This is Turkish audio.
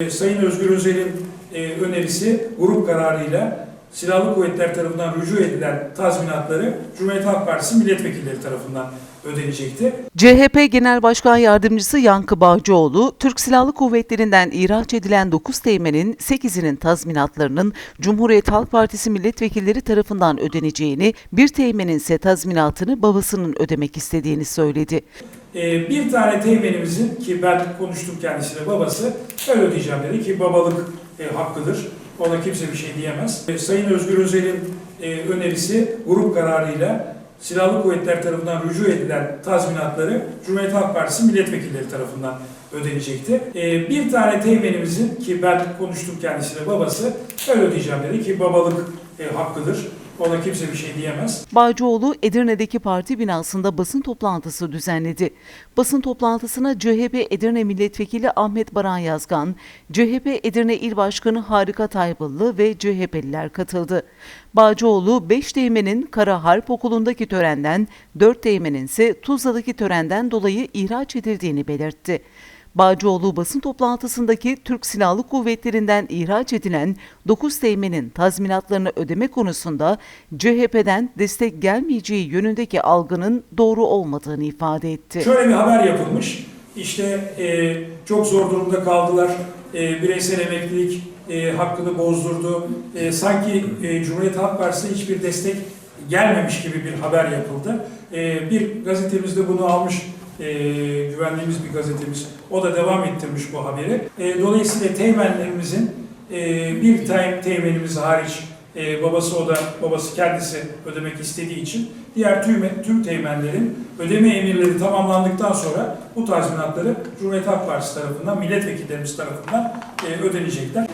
E, Sayın Özgür Özel'in e, önerisi grup kararıyla silahlı kuvvetler tarafından rücu edilen tazminatları Cumhuriyet Halk Partisi milletvekilleri tarafından ödenecekti. CHP Genel Başkan Yardımcısı Yankı Bağcıoğlu, Türk Silahlı Kuvvetleri'nden ihraç edilen 9 teğmenin 8'inin tazminatlarının Cumhuriyet Halk Partisi milletvekilleri tarafından ödeneceğini, bir teğmenin ise tazminatını babasının ödemek istediğini söyledi. E, bir tane teğmenimizin ki ben konuştum kendisiyle babası ben ödeyeceğim dedi ki babalık e, hakkıdır. Ona kimse bir şey diyemez. E, Sayın Özgür Özel'in e, önerisi grup kararıyla silahlı kuvvetler tarafından rücu edilen tazminatları Cumhuriyet Halk Partisi milletvekilleri tarafından ödenecekti. E, bir tane teğmenimizin ki ben konuştum kendisiyle babası ben ödeyeceğim dedi ki babalık e, hakkıdır. Ona kimse bir şey diyemez. Bağcıoğlu Edirne'deki parti binasında basın toplantısı düzenledi. Basın toplantısına CHP Edirne Milletvekili Ahmet Baran Yazgan, CHP Edirne İl Başkanı Harika Taybıllı ve CHP'liler katıldı. Bağcıoğlu 5 teğmenin Kara Harp Okulu'ndaki törenden, 4 teğmenin ise Tuzla'daki törenden dolayı ihraç edildiğini belirtti. Bağcıoğlu basın toplantısındaki Türk Silahlı Kuvvetleri'nden ihraç edilen 9 teğmenin tazminatlarını ödeme konusunda CHP'den destek gelmeyeceği yönündeki algının doğru olmadığını ifade etti. Şöyle bir haber yapılmış. İşte e, çok zor durumda kaldılar. E, bireysel emeklilik e, hakkını bozdurdu. E, sanki e, Cumhuriyet Halk Partisi'ne hiçbir destek gelmemiş gibi bir haber yapıldı. E, bir gazetemizde bunu almış e, güvendiğimiz bir gazetemiz. O da devam ettirmiş bu haberi. E, dolayısıyla teğmenlerimizin e, bir te- teğmenimiz hariç e, babası o da babası kendisi ödemek istediği için diğer tüm, tüm teğmenlerin ödeme emirleri tamamlandıktan sonra bu tazminatları Cumhuriyet Halk Partisi tarafından, milletvekillerimiz tarafından e, ödenecekler.